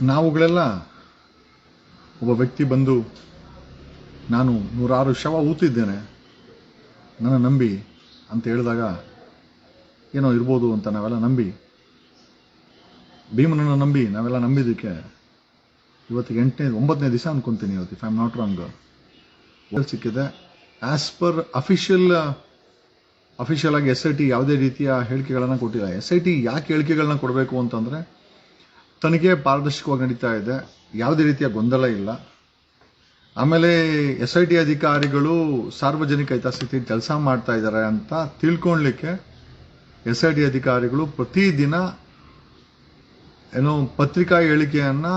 ನಾವುಗಳೆಲ್ಲ ಒಬ್ಬ ವ್ಯಕ್ತಿ ಬಂದು, ನಾನು ನೂರಾರು ಶವ ಊತಿದ್ದೇನೆ, ನನ್ನ ನಂಬಿ, ಅಂತ ಹೇಳಿದಾಗ, ಏನೋ ಇರ್ಬೋದು ಅಂತ ನಾವೆಲ್ಲ ನಂಬಿ, ಭೀಮನನ್ನು ನಂಬಿ ನಾವೆಲ್ಲ ನಂಬಿದ್ದಕ್ಕೆ ಇವತ್ತಿಗೆ ಎಂಟನೇ, ಒಂಬತ್ತನೇ ದಿವಸ ಅನ್ಕೊಂತೀನಿ ಇವತ್ತು if I am not wrong ಸಿಕ್ಕಿದೆ. ಆ್ಯಸ್ ಪರ್ ಅಫಿಷಿಯಲ್ ಅಫಿಷಿಯಲ್ ಆಗಿ ಎಸ್ ಐ ಟಿ ಯಾವುದೇ ರೀತಿಯ ಹೇಳಿಕೆಗಳನ್ನು ಕೊಟ್ಟಿಲ್ಲ. ಎಸ್ ಐ ಟಿ ಯಾಕೆ ಹೇಳಿಕೆಗಳನ್ನ ಕೊಡಬೇಕು ಅಂತಂದ್ರೆ ತನಿಖೆ ಪಾರದರ್ಶಕವಾಗಿ ನಡೀತಾ ಇದೆ. ಯಾವುದೇ ರೀತಿಯ ಗೊಂದಲ ಇಲ್ಲ. ಆಮೇಲೆ ಎಸ್ ಐ ಟಿ ಅಧಿಕಾರಿಗಳು ಸಾರ್ವಜನಿಕ ಹಿತಾಸಕ್ತಿ ಕೆಲಸ ಮಾಡ್ತಾ ಇದ್ದಾರೆ ಅಂತ ತಿಳ್ಕೊಳ್ಲಿಕ್ಕೆ ಎಸ್ ಐ ಟಿ ಅಧಿಕಾರಿಗಳು ಪ್ರತಿದಿನ ಏನೋ ಪತ್ರಿಕಾ ಹೇಳಿಕೆಯನ್ನು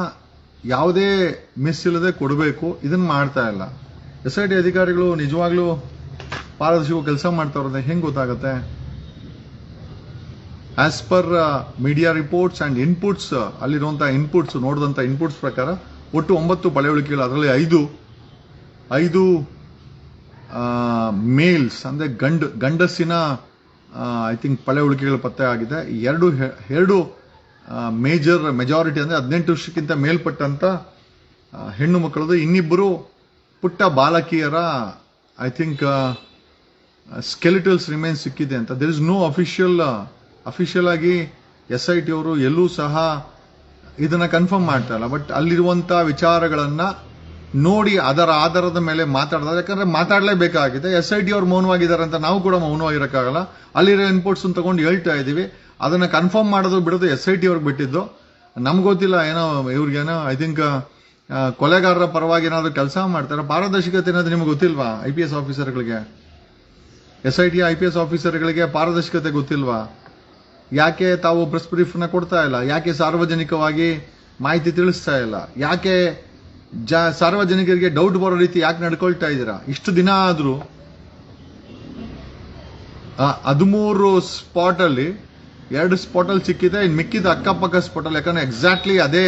ಯಾವುದೇ ಮಿಸ್ ಇಲ್ಲದೆ ಕೊಡಬೇಕು. ಇದನ್ನ ಮಾಡ್ತಾ ಇಲ್ಲ. ಎಸ್ ಐ ಟಿ ಅಧಿಕಾರಿಗಳು ನಿಜವಾಗ್ಲೂ ಪಾರದರ್ಶಕ ಕೆಲಸ ಮಾಡ್ತಾವ್ರೆ ಹೆಂಗೆ ಗೊತ್ತಾಗತ್ತೆ? As per media reports and inputs ಅಲ್ಲಿರುವಂತಹ ಇನ್ಪುಟ್ಸ್ ನೋಡಿದಂಥ ಇನ್ಪುಟ್ಸ್ ಪ್ರಕಾರ ಒಟ್ಟು ಒಂಬತ್ತು ಪಳೆಯುಳಿಕೆಗಳು ಅದರಲ್ಲಿ ಐದು ಐದು ಮೇಲ್ಸ್ ಅಂದರೆ ಗಂಡ, ಗಂಡಸಿನ ಐ ಥಿಂಕ್ ಪಳೆಯುಳಿಕೆಗಳು ಪತ್ತೆ ಆಗಿದೆ. ಎರಡು ಎರಡು ಮೇಜರ್ ಮೆಜಾರಿಟಿ ಅಂದರೆ ಹದಿನೆಂಟು ವರ್ಷಕ್ಕಿಂತ ಮೇಲ್ಪಟ್ಟಂಥ ಹೆಣ್ಣು ಮಕ್ಕಳದು ಇನ್ನಿಬ್ಬರು ಪುಟ್ಟ ಬಾಲಕಿಯರ ಐ ಥಿಂಕ್ ಸ್ಕೆಲಿಟಲ್ಸ್ ರಿಮೈನ್ ಸಿಕ್ಕಿದೆ ಅಂತ. There is no official official ಆಗಿ ಎಸ್ ಐ ಟಿ ಅವರು ಎಲ್ಲೂ ಸಹ ಇದನ್ನ ಕನ್ಫರ್ಮ್ ಮಾಡ್ತಾ ಇಲ್ಲ. ಬಟ್ ಅಲ್ಲಿರುವಂತ ವಿಚಾರಗಳನ್ನ ನೋಡಿ ಅದರ ಆಧಾರದ ಮೇಲೆ ಮಾತಾಡ್ತಾರೆ ಯಾಕಂದ್ರೆ ಮಾತಾಡಲೇಬೇಕಾಗಿದೆ. ಎಸ್ ಐ ಟಿ ಅವ್ರು ಮೌನವಾಗಿದ್ದಾರೆ ಅಂತ ನಾವು ಕೂಡ ಮೌನವಾಗಿರಕ್ಕಾಗಲ್ಲ. ಅಲ್ಲಿರೋ ಇನ್ಪುಟ್ಸ್ ತಗೊಂಡು ಹೇಳ್ತಾ ಇದೀವಿ ಅದನ್ನ ಕನ್ಫರ್ಮ್ ಮಾಡೋದು ಬಿಡೋದು ಎಸ್ ಐ ಟಿ ಅವ್ರಿಗೆ ಬಿಟ್ಟಿದ್ದು. ನಮ್ಗೆ ಗೊತ್ತಿಲ್ಲ, ಏನೋ ಇವ್ರಿಗೇನೋ ಐ ಥಿಂಕ್ ಕೊಲೆಗಾರರ ಪರವಾಗಿ ಏನಾದರೂ ಕೆಲಸ ಮಾಡ್ತಾರೆ? ಪಾರದರ್ಶಕತೆ ಅನ್ನೋದು ನಿಮ್ಗೆ ಗೊತ್ತಿಲ್ವಾ? I P S ಆಫೀಸರ್ಗಳಿಗೆ S I T I P S ಆಫೀಸರ್ಗಳಿಗೆ ಪಾರದರ್ಶಕತೆ ಗೊತ್ತಿಲ್ವಾ? ಯಾಕೆ ತಾವು ಪ್ರೆಸ್ ಬ್ರೀಫ್ನ ಕೊಡ್ತಾ ಇಲ್ಲ? ಯಾಕೆ ಸಾರ್ವಜನಿಕವಾಗಿ ಮಾಹಿತಿ ತಿಳಿಸ್ತಾ ಇಲ್ಲ? ಯಾಕೆ ಜ, ಸಾರ್ವಜನಿಕರಿಗೆ ಡೌಟ್ ಬರೋ ರೀತಿ ಯಾಕೆ ನಡ್ಕೊಳ್ತಾ ಇದ್ದೀರಾ? ಇಷ್ಟು ದಿನ ಆದರೂ ಹದಿಮೂರು ಸ್ಪಾಟಲ್ಲಿ ಎರಡು ಸ್ಪಾಟಲ್ಲಿ ಸಿಕ್ಕಿದೆ ಇನ್ನು ಮಿಕ್ಕಿದ ಅಕ್ಕಪಕ್ಕ ಸ್ಪಾಟಲ್ಲಿ ಯಾಕಂದ್ರೆ ಎಕ್ಸಾಕ್ಟ್ಲಿ ಅದೇ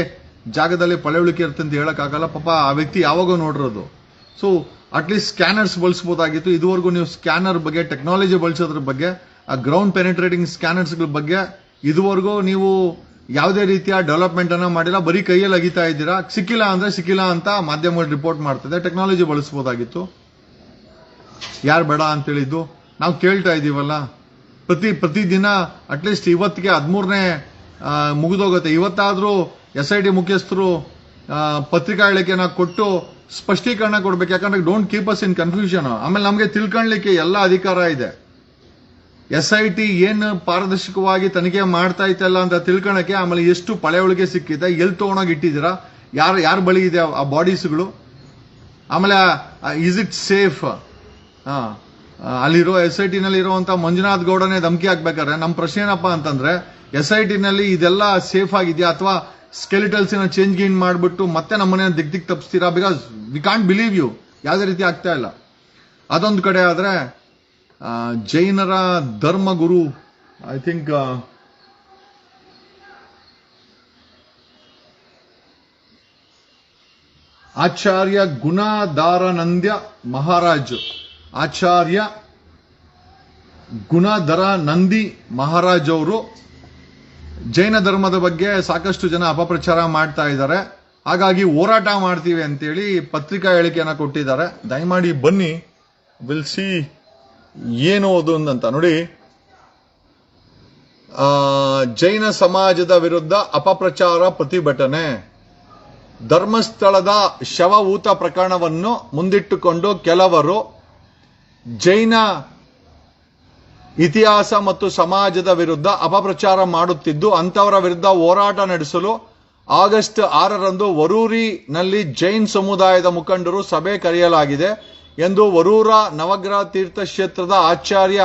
ಜಾಗದಲ್ಲಿ ಪಳೆಯುಳಿಕೆ ಇರುತ್ತೆ ಅಂತ ಹೇಳೋಕ್ಕಾಗಲ್ಲ ಪಾಪ ಆ ವ್ಯಕ್ತಿ ಯಾವಾಗೋ ನೋಡಿರೋದು. ಸೊ ಅಟ್ಲೀಸ್ಟ್ ಸ್ಕ್ಯಾನರ್ಸ್ ಬಳಸ್ಬೋದಾಗಿತ್ತು. ಇದುವರೆಗೂ ನೀವು ಸ್ಕ್ಯಾನರ್ ಬಗ್ಗೆ ಟೆಕ್ನಾಲಜಿ ಬಳಸೋದ್ರ ಬಗ್ಗೆ ಆ ಗ್ರೌಂಡ್ ಪೆನಿಟ್ರೇಟಿಂಗ್ ಸ್ಕ್ಯಾನರ್ಸ್ ಬಗ್ಗೆ ಇದುವರೆಗೂ ನೀವು ಯಾವುದೇ ರೀತಿಯ ಡೆವಲಪ್ಮೆಂಟ್ ಅನ್ನ ಮಾಡಿಲ್ಲ, ಬರೀ ಕೈಯಲ್ಲಿ ಅಗಿತಾ ಇದ್ದೀರಾ? ಸಿಕ್ಕಿಲ್ಲ ಅಂದ್ರೆ ಸಿಕ್ಕಿಲ್ಲ ಅಂತ ಮಾಧ್ಯಮಗಳು ರಿಪೋರ್ಟ್ ಮಾಡ್ತದೆ. ಟೆಕ್ನಾಲಜಿ ಬಳಸಬಹುದಾಗಿತ್ತು ಯಾರು ಬೇಡ ಅಂತ ಹೇಳಿದ್ದು ನಾವು ಕೇಳ್ತಾ ಇದೀವಲ್ಲ ಪ್ರತಿ, ಪ್ರತಿದಿನ ಅಟ್ಲೀಸ್ಟ್ ಇವತ್ತಿಗೆ ಹದಿಮೂರನೇ ಮುಗಿದೋಗುತ್ತೆ. ಇವತ್ತಾದರೂ ಎಸ್ ಐ ಡಿ ಮುಖ್ಯಸ್ಥರು ಪತ್ರಿಕಾ ಹೇಳಿಕೆನ ಕೊಟ್ಟು ಸ್ಪಷ್ಟೀಕರಣ ಕೊಡ್ಬೇಕು. ಯಾಕಂದ್ರೆ don't keep us in confusion ಆಮೇಲೆ ನಮಗೆ ತಿಳ್ಕೊಳ್ಳಿಕ್ಕೆ ಎಲ್ಲ ಅಧಿಕಾರ ಇದೆ. ಎಸ್ ಐ ಟಿ ಏನು ಪಾರದರ್ಶಕವಾಗಿ ತನಿಖೆ ಮಾಡ್ತಾ ಇತ್ತಲ್ಲ ಅಂತ ತಿಳ್ಕೊಳಕ್ಕೆ ಆಮೇಲೆ ಎಷ್ಟು ಪಳೆಯುಳಿಕೆ ಸಿಕ್ಕಿದೆ, ಎಲ್ಲಿ ತೊಗೊಂಡೋಗಿ ಇಟ್ಟಿದ್ದೀರಾ, ಯಾರು, ಯಾರ ಬಳಿ ಇದೆ ಆ ಬಾಡೀಸ್ಗಳು? ಆಮೇಲೆ ಇಸ್ ಇಟ್ ಸೇಫ್ ಅಲ್ಲಿರೋ ಎಸ್ ಐ ಟಿನಲ್ಲಿ ಇರುವಂತ ಮಂಜುನಾಥ್ ಗೌಡನೇ ಧಮಕಿ ಹಾಕ್ಬೇಕಾದ್ರೆ ನಮ್ಮ ಪ್ರಶ್ನೆ ಏನಪ್ಪಾ ಅಂತಂದ್ರೆ, ಎಸ್ ಐ ಟಿನಲ್ಲಿ ಇದೆಲ್ಲ ಸೇಫ್ ಆಗಿದೆಯಾ ಅಥವಾ ಸ್ಕೆಲಿಟಲ್ಸ್ ಚೇಂಜ್ ಗೇನ್ ಮಾಡಿಬಿಟ್ಟು ಮತ್ತೆ ನಮ್ಮನೆ ದಿಗ್ ದಿಕ್ ತಪ್ಪಿಸ್ತೀರಾ because we can't believe you ಯಾವುದೇ ರೀತಿ ಆಗ್ತಾ ಇಲ್ಲ. ಅದೊಂದು ಕಡೆ ಆದ್ರೆ ಜೈನರ ಧರ್ಮಗುರು ಐ ಥಿಂಕ್ ಆಚಾರ್ಯ ಗುಣಧಾರಾನಂದ್ಯ ಮಹಾರಾಜ್, ಆಚಾರ್ಯ ಗುಣಧರ ನಂದಿ ಮಹಾರಾಜ್ ಅವರು ಜೈನ ಧರ್ಮದ ಬಗ್ಗೆ ಸಾಕಷ್ಟು ಜನ ಅಪಪ್ರಚಾರ ಮಾಡ್ತಾ ಇದ್ದಾರೆ. ಹಾಗಾಗಿ ಹೋರಾಟ ಮಾಡ್ತೀವಿ ಅಂತೇಳಿ ಪತ್ರಿಕಾ ಹೇಳಿಕೆಯನ್ನು ಕೊಟ್ಟಿದ್ದಾರೆ. ದಯಮಾಡಿ ಬನ್ನಿ. ವಿಲ್ ಸಿ ಏನು ಅದು ಅಂತ ನೋಡಿ ಜೈನ ಸಮಾಜದ ವಿರುದ್ಧ ಅಪಪ್ರಚಾರ ಪ್ರತಿಭಟನೆ. ಧರ್ಮಸ್ಥಳದ ಶವ ಊತ ಪ್ರಕರಣವನ್ನು ಮುಂದಿಟ್ಟುಕೊಂಡು ಕೆಲವರು ಜೈನ ಇತಿಹಾಸ ಮತ್ತು ಸಮಾಜದ ವಿರುದ್ಧ ಅಪಪ್ರಚಾರ ಮಾಡುತ್ತಿದ್ದು ಅಂತವರ ವಿರುದ್ಧ ಹೋರಾಟ ನಡೆಸಲು ಆಗಸ್ಟ್ ಆರರಂದು ವರೂರಿನಲ್ಲಿ ಜೈನ್ ಸಮುದಾಯದ ಮುಖಂಡರು ಸಭೆ ಕರೆಯಲಾಗಿದೆ. ಎಂದು ವರೂರ ನವಗ್ರಹ ತೀರ್ಥಕ್ಷೇತ್ರದ ಆಚಾರ್ಯ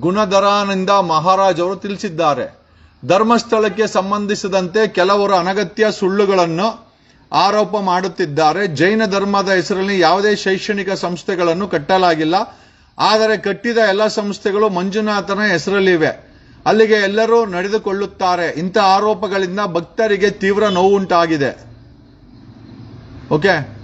ಗುಣಧರಾನಂದ ಮಹಾರಾಜ್ ಅವರು ತಿಳಿಸಿದ್ದಾರೆ. ಧರ್ಮಸ್ಥಳಕ್ಕೆ ಸಂಬಂಧಿಸಿದಂತೆ ಕೆಲವರು ಅನಗತ್ಯ ಸುಳ್ಳುಗಳನ್ನು ಆರೋಪ ಮಾಡುತ್ತಿದ್ದಾರೆ. ಜೈನ ಧರ್ಮದ ಹೆಸರಲ್ಲಿ ಯಾವುದೇ ಶೈಕ್ಷಣಿಕ ಸಂಸ್ಥೆಗಳನ್ನು ಕಟ್ಟಲಾಗಿಲ್ಲ. ಆದರೆ ಕಟ್ಟಿದ ಎಲ್ಲ ಸಂಸ್ಥೆಗಳು ಮಂಜುನಾಥನ ಹೆಸರಲ್ಲಿವೆ. ಅಲ್ಲಿಗೆ ಎಲ್ಲರೂ ನಡೆದುಕೊಳ್ಳುತ್ತಾರೆ. ಇಂಥ ಆರೋಪಗಳಿಂದ ಭಕ್ತರಿಗೆ ತೀವ್ರ ನೋವುಂಟಾಗಿದೆ. ಓಕೆ?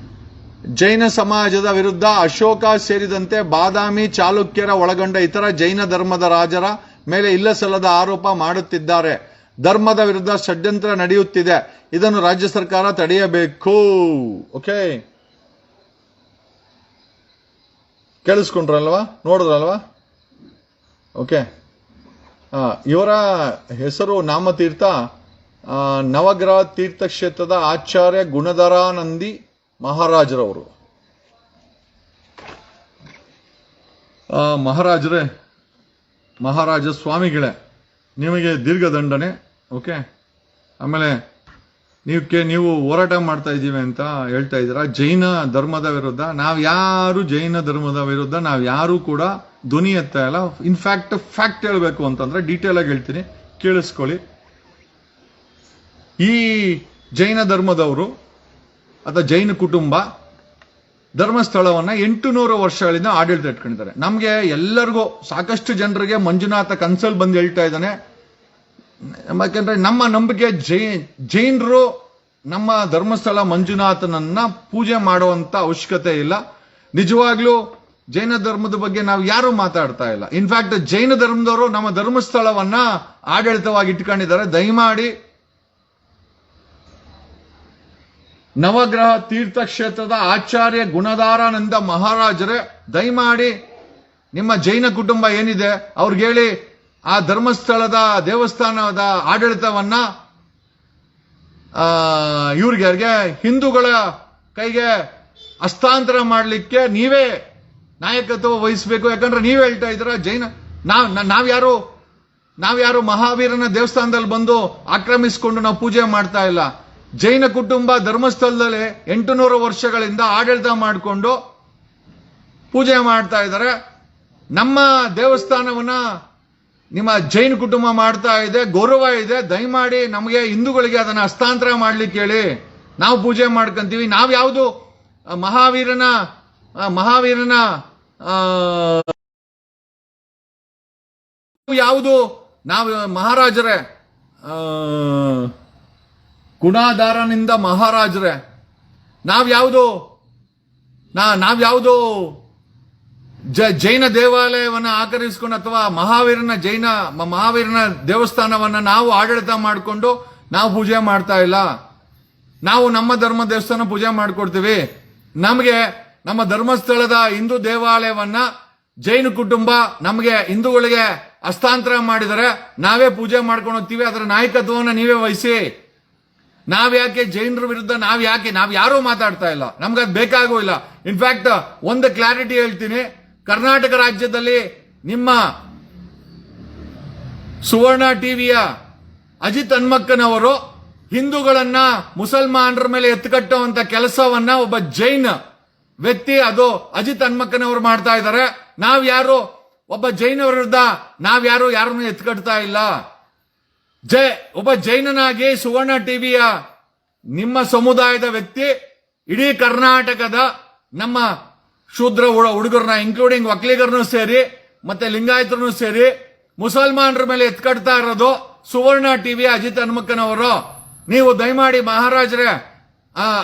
ಜೈನ ಸಮಾಜದ ವಿರುದ್ಧ ಅಶೋಕ ಸೇರಿದಂತೆ ಬಾದಾಮಿ ಚಾಲುಕ್ಯರ ಒಳಗೊಂಡ ಇತರ ಜೈನ ಧರ್ಮದ ರಾಜರ ಮೇಲೆ ಇಲ್ಲಸಲ್ಲದ ಆರೋಪ ಮಾಡುತ್ತಿದ್ದಾರೆ. ಧರ್ಮದ ವಿರುದ್ಧ ಷಡ್ಯಂತ್ರ ನಡೆಯುತ್ತಿದೆ. ಇದನ್ನು ರಾಜ್ಯ ಸರ್ಕಾರ ತಡೆಯಬೇಕು. ಓಕೆ? ಕೇಳಿಸ್ಕೊಂಡ್ರಲ್ವಾ? ನೋಡಿದ್ರಲ್ವಾ? ಓಕೆ. ಇವರ ಹೆಸರು ನಾಮತೀರ್ಥ ನವಗ್ರಹ ತೀರ್ಥಕ್ಷೇತ್ರದ ಆಚಾರ್ಯ ಗುಣಧರಾನಂದಿ ಮಹಾರಾಜರವರು. ಆ, ಮಹಾರಾಜರೇ ಮಹಾರಾಜ ಸ್ವಾಮಿಗಳೇ ನಿಮಗೆ ದೀರ್ಘ ದಂಡನೆ ಓಕೆ? ಆಮೇಲೆ ನೀವಕ್ಕೆ ನೀವು ಹೋರಾಟ ಮಾಡ್ತಾ ಇದ್ದೀವಿ ಅಂತ ಹೇಳ್ತಾ ಇದ್ದೀರಾ? ಜೈನ ಧರ್ಮದ ವಿರುದ್ಧ ನಾವು ಯಾರು ಜೈನ ಧರ್ಮದ ವಿರುದ್ಧ ನಾವು ಯಾರು ಕೂಡ ಧ್ವನಿ ಎತ್ತಾ ಇಲ್ಲ. ಇನ್ಫ್ಯಾಕ್ಟ್ ಫ್ಯಾಕ್ಟ್ ಹೇಳಬೇಕು ಅಂತಂದ್ರೆ ಡೀಟೇಲ್ ಆಗಿ ಹೇಳ್ತೀನಿ. ಕೇಳಿಸ್ಕೊಳ್ಳಿ. ಈ ಜೈನ ಧರ್ಮದವರು ಅಥವಾ ಜೈನ ಕುಟುಂಬ ಧರ್ಮಸ್ಥಳವನ್ನ ಎಂಟು ನೂರು ವರ್ಷಗಳಿಂದ ಆಡಳಿತ ಇಟ್ಕೊಂಡಿದ್ದಾರೆ. ನಮಗೆ ಎಲ್ಲರಿಗೂ, ಸಾಕಷ್ಟು ಜನರಿಗೆ ಮಂಜುನಾಥ ಕನ್ಸಲ್ ಬಂದು ಹೇಳ್ತಾ ಇದ್ದಾನೆ. ಯಾಕೆಂದ್ರೆ ನಮ್ಮ ನಂಬಿಕೆ ಜೈ, ಜೈನರು ನಮ್ಮ ಧರ್ಮಸ್ಥಳ ಮಂಜುನಾಥನನ್ನ ಪೂಜೆ ಮಾಡುವಂತ ಅವಶ್ಯಕತೆ ಇಲ್ಲ. ನಿಜವಾಗ್ಲೂ ಜೈನ ಧರ್ಮದ ಬಗ್ಗೆ ನಾವು ಯಾರು ಮಾತಾಡ್ತಾ ಇಲ್ಲ. ಇನ್ಫ್ಯಾಕ್ಟ್ ಜೈನ ಧರ್ಮದವರು ನಮ್ಮ ಧರ್ಮಸ್ಥಳವನ್ನ ಆಡಳಿತವಾಗಿ ಇಟ್ಕೊಂಡಿದ್ದಾರೆ. ದಯಮಾಡಿ ನವಗ್ರಹ ತೀರ್ಥಕ್ಷೇತ್ರದ ಆಚಾರ್ಯ ಗುಣದಾರಾನಂದ ಮಹಾರಾಜರೇ, ದಯಮಾಡಿ ನಿಮ್ಮ ಜೈನ ಕುಟುಂಬ ಏನಿದೆ, ಅವ್ರಿಗೆ ಹೇಳಿ, ಆ ಧರ್ಮಸ್ಥಳದ ದೇವಸ್ಥಾನದ ಆಡಳಿತವನ್ನ ಇವ್ರಿಗೆ ಹಿಂದೂಗಳ ಕೈಗೆ ಹಸ್ತಾಂತರ ಮಾಡಲಿಕ್ಕೆ ನೀವೇ ನಾಯಕತ್ವ ವಹಿಸಬೇಕು. ಯಾಕಂದ್ರೆ ನೀವು ಹೇಳ್ತಾ ಇದ್ದೀರಾ, ಜೈನ, ನಾವ್ ಯಾರು ನಾವ್ಯಾರು ನಾವ್ಯಾರು ಮಹಾವೀರನ ದೇವಸ್ಥಾನದಲ್ಲಿ ಬಂದು ಆಕ್ರಮಿಸಿಕೊಂಡು ನಾವು ಪೂಜೆ ಮಾಡ್ತಾ ಇಲ್ಲ. ಜೈನ ಕುಟುಂಬ ಧರ್ಮಸ್ಥಳದಲ್ಲಿ ಎಂಟು ನೂರು ವರ್ಷಗಳಿಂದ ಆಡಳಿತ ಮಾಡಿಕೊಂಡು ಪೂಜೆ ಮಾಡ್ತಾ ಇದ್ದಾರೆ. ನಮ್ಮ ದೇವಸ್ಥಾನವನ್ನ ನಿಮ್ಮ ಜೈನ ಕುಟುಂಬ ಮಾಡ್ತಾ ಇದೆ, ಗೌರವ ಇದೆ. ದಯಮಾಡಿ ನಮಗೆ ಹಿಂದೂಗಳಿಗೆ ಅದನ್ನ ಹಸ್ತಾಂತರ ಮಾಡ್ಲಿಕ್ಕೆ ಹೇಳಿ. ನಾವು ಪೂಜೆ ಮಾಡ್ಕೊಂತೀವಿ. ನಾವು ಯಾವುದು ಮಹಾವೀರನ ಮಹಾವೀರನ ಯಾವುದು, ನಾವು ಮಹಾರಾಜರೇ ಗುಣಾಧಾರನಿಂದ ಮಹಾರಾಜರೇ ನಾವ್ಯಾವುದು ನಾ ನಾವ್ಯಾವುದು ಜ, ಜೈನ ದೇವಾಲಯವನ್ನು ಆಕರಿಸಿಕೊಂಡು ಅಥವಾ ಮಹಾವೀರನ ಜೈನ ಮಹಾವೀರನ ದೇವಸ್ಥಾನವನ್ನು ನಾವು ಆಡಳಿತ ಮಾಡಿಕೊಂಡು ನಾವು ಪೂಜೆ ಮಾಡ್ತಾ ಇಲ್ಲ. ನಾವು ನಮ್ಮ ಧರ್ಮ ದೇವಸ್ಥಾನ ಪೂಜೆ ಮಾಡಿಕೊಡ್ತೀವಿ. ನಮಗೆ ನಮ್ಮ ಧರ್ಮಸ್ಥಳದ ಹಿಂದೂ ದೇವಾಲಯವನ್ನ ಜೈನ ಕುಟುಂಬ ನಮಗೆ ಹಿಂದೂಗಳಿಗೆ ಹಸ್ತಾಂತರ ಮಾಡಿದರೆ ನಾವೇ ಪೂಜೆ ಮಾಡ್ಕೊಂಡು ಹೋಗ್ತೀವಿ. ಅದರ ನಾಯಕತ್ವವನ್ನು ನೀವೇ ವಹಿಸಿ. ನಾವ್ ಯಾಕೆ ಜೈನರ ವಿರುದ್ಧ ನಾವ್ ಯಾಕೆ, ನಾವ್ ಯಾರೂ ಮಾತಾಡ್ತಾ ಇಲ್ಲ. ನಮ್ಗದ್ ಬೇಕಾಗೂ ಇಲ್ಲ. ಇನ್ಫ್ಯಾಕ್ಟ್ ಒಂದು ಕ್ಲಾರಿಟಿ ಹೇಳ್ತೀನಿ. ಕರ್ನಾಟಕ ರಾಜ್ಯದಲ್ಲಿ ನಿಮ್ಮ ಸುವರ್ಣ ಟಿವಿಯ ಅಜಿತ್ ಹನ್ಮಕ್ಕನವರು ಹಿಂದೂಗಳನ್ನ ಮುಸಲ್ಮಾನರ ಮೇಲೆ ಎತ್ತುಕಟ್ಟುವಂತ ಕೆಲಸವನ್ನ ಒಬ್ಬ ಜೈನ್ ವ್ಯಕ್ತಿ, ಅದು ಅಜಿತ್ ಹನ್ಮಕ್ಕನವರು ಮಾಡ್ತಾ ಇದ್ದಾರೆ. ನಾವ್ ಯಾರು? ಒಬ್ಬ ಜೈನ ವಿರುದ್ಧ ನಾವ್ ಯಾರು ಯಾರನ್ನು ಎತ್ಕಟ್ತಾ ಇಲ್ಲ? ಜೈ, ಒಬ್ಬ ಜೈನನಾಗಿ ಸುವರ್ಣ ಟಿವಿಯ ನಿಮ್ಮ ಸಮುದಾಯದ ವ್ಯಕ್ತಿ, ಇಡೀ ಕರ್ನಾಟಕದ ನಮ್ಮ ಶೂದ್ರ ಹುಡ- ಹುಡುಗರನ್ನ ಇನ್ಕ್ಲೂಡಿಂಗ್ ಒಕ್ಕಲಿಗರನ್ನು ಸೇರಿ, ಮತ್ತೆ ಲಿಂಗಾಯತರನ್ನು ಸೇರಿ, ಮುಸಲ್ಮಾನರ ಮೇಲೆ ಎತ್ಕಡ್ತಾ ಇರೋದು ಸುವರ್ಣ ಟಿವಿಯ ಅಜಿತ್ ಹನ್ಮಕ್ಕನವರು. ನೀವು ದಯಮಾಡಿ ಮಹಾರಾಜರೇ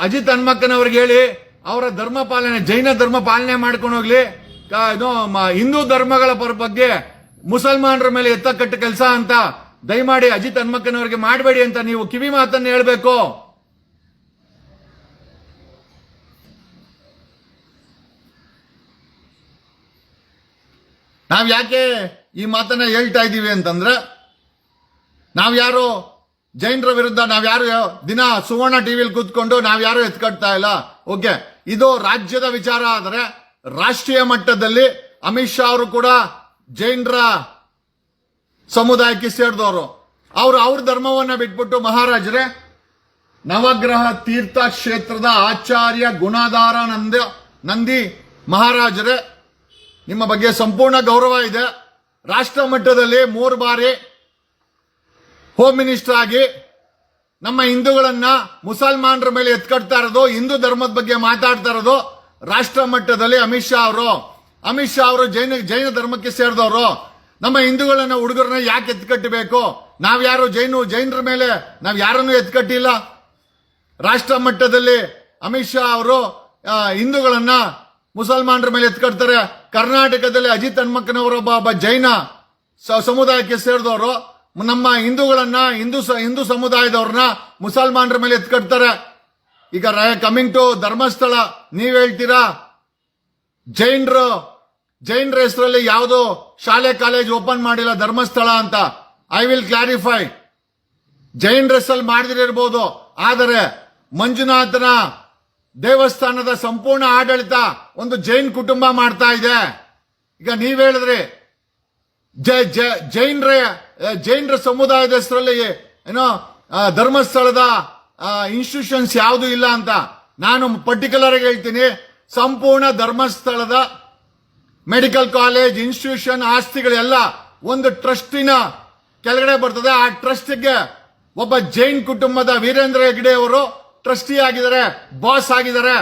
ಅಜಿತ್ ಹನ್ಮಕ್ಕನವ್ರಿಗೆ ಹೇಳಿ, ಅವರ ಧರ್ಮ ಪಾಲನೆ, ಜೈನ ಧರ್ಮ ಪಾಲನೆ ಮಾಡ್ಕೊಂಡು ಹೋಗ್ಲಿ. ಹಿಂದೂ ಧರ್ಮಗಳ ಬಗ್ಗೆ ಮುಸಲ್ಮಾನರ ಮೇಲೆ ಎತ್ತ ಕಟ್ಟ ಕೆಲಸ ಅಂತ ದಯಮಾಡಿ ಅಜಿತ್ ಹನ್ಮಕ್ಕನವರಿಗೆ ಮಾಡಬೇಡಿ ಅಂತ ನೀವು ಕಿವಿ ಮಾತನ್ನು ಹೇಳಬೇಕು. ನಾವು ಯಾಕೆ ಈ ಮಾತನ್ನ ಹೇಳ್ತಾ ಇದ್ದೀವಿ ಅಂತಂದ್ರೆ ನಾವ್ಯಾರು ಜೈನರ ವಿರುದ್ಧ ನಾವ್ಯಾರು ದಿನ ಸುವರ್ಣ ಟಿವಿಲಿ ಕೂತ್ಕೊಂಡು ನಾವ್ಯಾರು ಎತ್ಕಟ್ತಾ ಇಲ್ಲ. ಓಕೆ, ಇದು ರಾಜ್ಯದ ವಿಚಾರ ಆದರೆ ರಾಷ್ಟ್ರೀಯ ಮಟ್ಟದಲ್ಲಿ ಅಮಿತ್ ಶಾ ಅವರು ಕೂಡ ಜೈನರ ಸಮುದಾಯಕ್ಕೆ ಸೇರಿದವರು. ಅವರು ಅವ್ರ ಧರ್ಮವನ್ನ ಬಿಟ್ಬಿಟ್ಟು ಮಹಾರಾಜರೇ, ನವಗ್ರಹ ತೀರ್ಥ ಕ್ಷೇತ್ರದ ಆಚಾರ್ಯ ಗುಣಾಧಾರ ನಂದ, ನಂದಿ ಮಹಾರಾಜರೇ, ನಿಮ್ಮ ಬಗ್ಗೆ ಸಂಪೂರ್ಣ ಗೌರವ ಇದೆ. ರಾಷ್ಟ್ರ ಮಟ್ಟದಲ್ಲಿ ಮೂರು ಬಾರಿ ಹೋಮ್ ಮಿನಿಸ್ಟರ್ ಆಗಿ ನಮ್ಮ ಹಿಂದೂಗಳನ್ನ ಮುಸಲ್ಮಾನರ ಮೇಲೆ ಎತ್ಕಡ್ತಾ ಇರೋದು, ಹಿಂದೂ ಧರ್ಮದ ಬಗ್ಗೆ ಮಾತಾಡ್ತಾ ಇರೋದು ರಾಷ್ಟ್ರ ಮಟ್ಟದಲ್ಲಿ ಅಮಿತ್ ಶಾ ಅವರು. ಅಮಿತ್ ಶಾ ಅವರು ಜೈನ ಜೈನ ಧರ್ಮಕ್ಕೆ ಸೇರಿದವರು. ನಮ್ಮ ಹಿಂದೂಗಳನ್ನ ಹುಡುಗರನ್ನ ಯಾಕೆ ಎತ್ಕಟ್ಟಬೇಕು? ನಾವ್ಯಾರು ಜೈನು ಜೈನರ ಮೇಲೆ ನಾವು ಯಾರನ್ನು ಎತ್ಕಟ್ಟಿಲ್ಲ. ರಾಷ್ಟ್ರ ಮಟ್ಟದಲ್ಲಿ ಅಮಿತ್ ಶಾ ಅವರು ಹಿಂದೂಗಳನ್ನ ಮುಸಲ್ಮಾನರ ಮೇಲೆ ಎತ್ಕಟ್ತಾರೆ ಕರ್ನಾಟಕದಲ್ಲಿ ಅಜಿತ್ ಹನ್ಮಕ್ಕನವರೊಬ್ಬ ಒಬ್ಬ ಜೈನ ಸಮುದಾಯಕ್ಕೆ ಸೇರಿದವರು. ನಮ್ಮ ಹಿಂದೂಗಳನ್ನ, ಹಿಂದೂ ಹಿಂದೂ ಸಮುದಾಯದವ್ರನ್ನ ಮುಸಲ್ಮಾನರ ಮೇಲೆ ಎತ್ಕಟ್ತಾರೆ ಈಗ ಕಮಿಂಗ್ ಟು ಧರ್ಮಸ್ಥಳ, ನೀವ್ ಹೇಳ್ತೀರಾ? ಜೈನರು ಜೈನರ ಹೆಸರಲ್ಲಿ ಯಾವುದೋ ಶಾಲೆ ಕಾಲೇಜ್ ಓಪನ್ ಮಾಡಿಲ್ಲ ಧರ್ಮಸ್ಥಳ ಅಂತ. ಐ ವಿಲ್ ಕ್ಲಾರಿಫೈ ಜೈನ್ ಡ್ರೆಸ್ಸಲ್ಲಿ ಮಾಡದಿರಬಹುದು. ಆದರೆ ಮಂಜುನಾಥನ ದೇವಸ್ಥಾನದ ಸಂಪೂರ್ಣ ಆಡಳಿತ ಒಂದು ಜೈನ್ ಕುಟುಂಬ ಮಾಡ್ತಾ ಇದೆ. ಈಗ ನೀವ್ ಹೇಳಿದ್ರಿ ಜೈನರ ಜೈನರ ಸಮುದಾಯದ ಹೆಸರಲ್ಲಿ ಏನೋ ಧರ್ಮಸ್ಥಳದ ಇನ್ಸ್ಟಿಟ್ಯೂಷನ್ಸ್ ಯಾವುದು ಇಲ್ಲ ಅಂತ ನಾನು ಪರ್ಟಿಕ್ಯುಲರ್ ಆಗಿ ಹೇಳ್ತೀನಿ. ಸಂಪೂರ್ಣ ಧರ್ಮಸ್ಥಳದ ಮೆಡಿಕಲ್ ಕಾಲೇಜ್, ಇನ್ಸ್ಟಿಟ್ಯೂಷನ್, ಆಸ್ತಿಗಳೆಲ್ಲ ಒಂದು ಟ್ರಸ್ಟಿನ ಕೆಳಗಡೆ ಬರ್ತದೆ. ಆ ಟ್ರಸ್ಟ್ಗೆ ಒಬ್ಬ ಜೈನ್ ಕುಟುಂಬದ ವೀರೇಂದ್ರ ಹೆಗ್ಡೆ ಅವರು ಟ್ರಸ್ಟಿ ಆಗಿದ್ದಾರೆ ಬಾಸ್ ಆಗಿದ್ದಾರೆ.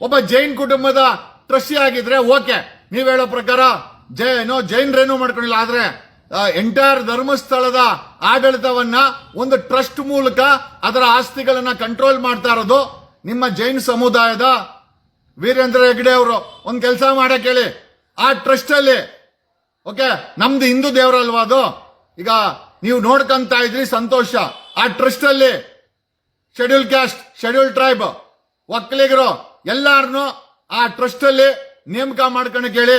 ಒಬ್ಬ ಜೈನ್ ಕುಟುಂಬದ ಟ್ರಸ್ಟಿ ಆಗಿದ್ರೆ ಓಕೆ. ನೀವ್ ಹೇಳೋ ಪ್ರಕಾರ ಜೈ ಏನೋ ಜೈನ್ರೇನು ಮಾಡ್ಕೊಂಡಿಲ್ಲ. ಆದ್ರೆ ಎಂಟೈರ್ ಧರ್ಮಸ್ಥಳದ ಆಡಳಿತವನ್ನ ಒಂದು ಟ್ರಸ್ಟ್ ಮೂಲಕ ಅದರ ಆಸ್ತಿಗಳನ್ನ ಕಂಟ್ರೋಲ್ ಮಾಡ್ತಾ ಇರೋದು ನಿಮ್ಮ ಜೈನ್ ಸಮುದಾಯದ ವೀರೇಂದ್ರ ಹೆಗ್ಡೆ ಅವರು. ಒಂದ್ ಕೆಲಸ ಮಾಡಕ್ ಹೇಳಿ ಆ ಟ್ರಸ್ಟ್ ಅಲ್ಲಿ. ಓಕೆ ನಮ್ದು ಹಿಂದೂ ದೇವರಲ್ವಾ ಅದು? ಈಗ ನೀವು ನೋಡ್ಕೊಂತ ಇದ್ರಿ ಸಂತೋಷ. ಆ ಟ್ರಸ್ಟ್ ಅಲ್ಲಿ. ಶೆಡ್ಯೂಲ್ ಕ್ಯಾಸ್ಟ್ ಶೆಡ್ಯೂಲ್ ಟ್ರೈಬ್ ಒಕ್ಕಲಿಗರು ಎಲ್ಲಾರನು ಆ ಟ್ರಸ್ಟ್ ಅಲ್ಲಿ ನೇಮಕ ಮಾಡ್ಕೊಂಡು ಕೇಳಿ.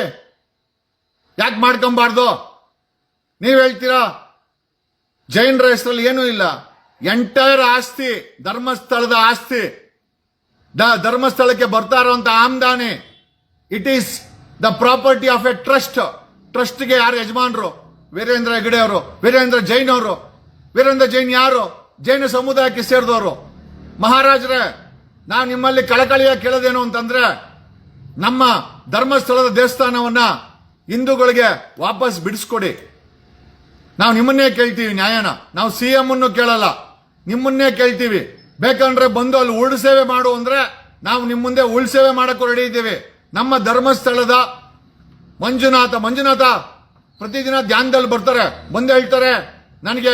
ಯಾಕೆ ಮಾಡ್ಕೊಂಬಾರ್ದು? ನೀವ್ ಹೇಳ್ತೀರಾ? ಜೈನರ ಹೆಸರಲ್ಲಿ ಏನೂ ಇಲ್ಲ. ಎಂಟೈರ್ ಆಸ್ತಿ, ಧರ್ಮಸ್ಥಳದ ಆಸ್ತಿ. ಧರ್ಮಸ್ಥಳಕ್ಕೆ ಬರ್ತಾ ಇರುವಂತ ಆಮ್ದಾನಿ. It is the property of a trust ಟ್ರಸ್ಟ್ಗೆ ಯಾರು ಯಜಮಾನರು? ವೀರೇಂದ್ರ ಹೆಗಡೆ ಅವರು. ವೀರೇಂದ್ರ ಜೈನ್ ಅವರು. ವೀರೇಂದ್ರ ಜೈನ್ ಯಾರು? ಜೈನ ಸಮುದಾಯಕ್ಕೆ ಸೇರಿದವರು. ಮಹಾರಾಜರೇ, ನಾನು ನಿಮ್ಮಲ್ಲಿ ಕಳಕಳಿಯ ಕೇಳೋದೇನು ಅಂತಂದ್ರೆ, ನಮ್ಮ ಧರ್ಮಸ್ಥಳದ ದೇವಸ್ಥಾನವನ್ನ ಹಿಂದೂಗಳಿಗೆ ವಾಪಸ್ ಬಿಡಿಸ್ಕೊಡಿ. ನಾವು ನಿಮ್ಮನ್ನೇ ಕೇಳ್ತೀವಿ ನ್ಯಾಯನ. ನಾವು ಸಿ ಎಂ ಅನ್ನು ಕೇಳಲ್ಲ. ನಿಮ್ಮನ್ನೇ ಕೇಳ್ತೀವಿ. ಬೇಕಂದ್ರೆ ಬಂದು ಅಲ್ಲಿ ಉಳ್ಸೇವೆ ಮಾಡು ಅಂದ್ರೆ, ನಾವು ನಿಮ್ಮ ಮುಂದೆ ಉಳ್ಸೇವೆ ಮಾಡಕ್ಕೂ ರೆಡಿ ಇದ್ದೀವಿ. ನಮ್ಮ ಧರ್ಮಸ್ಥಳದ ಮಂಜುನಾಥ ಮಂಜುನಾಥ ಪ್ರತಿದಿನ ಧ್ಯಾನದಲ್ಲಿ ಬರ್ತಾರೆ, ಬಂದು ಹೇಳ್ತಾರೆ, ನನಗೆ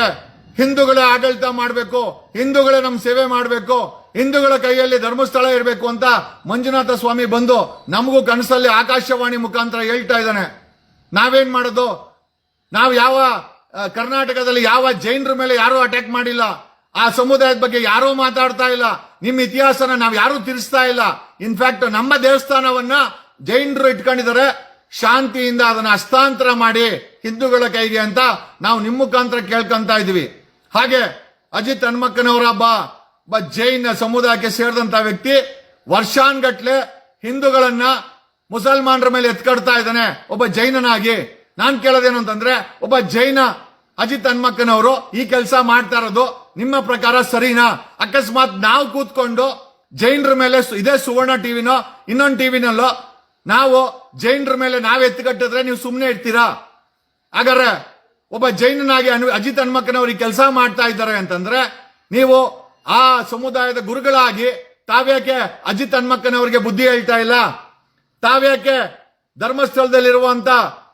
ಹಿಂದೂಗಳೇ ಆಡಳಿತ ಮಾಡಬೇಕು, ಹಿಂದೂಗಳೇ ನಮ್ಮ ಸೇವೆ ಮಾಡಬೇಕು, ಹಿಂದೂಗಳ ಕೈಯಲ್ಲಿ ಧರ್ಮಸ್ಥಳ ಇರಬೇಕು ಅಂತ ಮಂಜುನಾಥ ಸ್ವಾಮಿ ಬಂದು ನಮಗೂ ಕನಸಲ್ಲಿ ಆಕಾಶವಾಣಿ ಮುಖಾಂತರ ಹೇಳ್ತಾ ಇದ್ದಾನೆ. ನಾವೇನ್ ಮಾಡೋದು? ನಾವು ಯಾವ ಕರ್ನಾಟಕದಲ್ಲಿ ಯಾವ ಜೈನರ ಮೇಲೆ ಯಾರೂ ಅಟ್ಯಾಕ್ ಮಾಡಿಲ್ಲ. ಆ ಸಮುದಾಯದ ಬಗ್ಗೆ ಯಾರೂ ಮಾತಾಡ್ತಾ ಇಲ್ಲ. ನಿಮ್ಮ ಇತಿಹಾಸನ ನಾವು ಯಾರೂ ತಿರ್ಸ್ತಾ ಇಲ್ಲ. ಇನ್ಫ್ಯಾಕ್ಟ್ ನಮ್ಮ ದೇವಸ್ಥಾನವನ್ನ ಜೈನರು ಇಟ್ಕೊಂಡಿದ್ದಾರೆ. ಶಾಂತಿಯಿಂದ ಅದನ್ನ ಹಸ್ತಾಂತರ ಮಾಡಿ ಹಿಂದೂಗಳ ಕೈಗೆ ಅಂತ ನಾವು ನಿಮ್ಮ ಮುಖಾಂತರ ಕೇಳ್ಕೊಂತ ಇದೀವಿ ಹಾಗೆ ಅಜಿತ್ ಹನ್ಮಕ್ಕನವರ ಒಬ್ಬ ಜೈನ ಸಮುದಾಯಕ್ಕೆ ಸೇರಿದಂತ ವ್ಯಕ್ತಿ ವರ್ಷಾನ್ಗಟ್ಲೆ ಹಿಂದೂಗಳನ್ನ ಮುಸಲ್ಮಾನರ ಮೇಲೆ ಎತ್ಕಡ್ತಾ ಇದ್ದಾನೆ. ಒಬ್ಬ ಜೈನನಾಗಿ. ನಾನ್ ಕೇಳೋದೇನು ಅಂತಂದ್ರೆ, ಒಬ್ಬ ಜೈನ ಅಜಿತ್ ಹನ್ಮಕ್ಕನವರು ಈ ಕೆಲಸ ಮಾಡ್ತಾ ಇರೋದು ನಿಮ್ಮ ಪ್ರಕಾರ ಸರಿನಾ? ಅಕಸ್ಮಾತ್ ನಾವು ಕೂತ್ಕೊಂಡು ಜೈನರ ಮೇಲೆ ಇದೇ ಸುವರ್ಣ ಟಿವಿನೋ, ಇನ್ನೊಂದು ಟಿವಿನಲ್ಲೋ, ನಾವು ಜೈನರ ಮೇಲೆ ನಾವ್ ಎತ್ತಿಕಟ್ಟಿದ್ರೆ ನೀವು ಸುಮ್ಮನೆ ಇರ್ತೀರಾ? ಹಾಗಾದ್ರೆ ಒಬ್ಬ ಜೈನನಾಗಿ ಅನು ಅಜಿತ್ ಹನ್ಮಕ್ಕನವರು ಕೆಲಸ ಮಾಡ್ತಾ ಇದ್ದಾರೆ ಅಂತಂದ್ರೆ ನೀವು ಆ ಸಮುದಾಯದ ಗುರುಗಳಾಗಿ ತಾವ್ಯಾಕೆ ಅಜಿತ್ ಹನ್ಮಕ್ಕನವರಿಗೆ ಬುದ್ಧಿ ಹೇಳ್ತಾ ಇಲ್ಲ? ತಾವ್ಯಾಕೆ ಧರ್ಮಸ್ಥಳದಲ್ಲಿರುವಂತ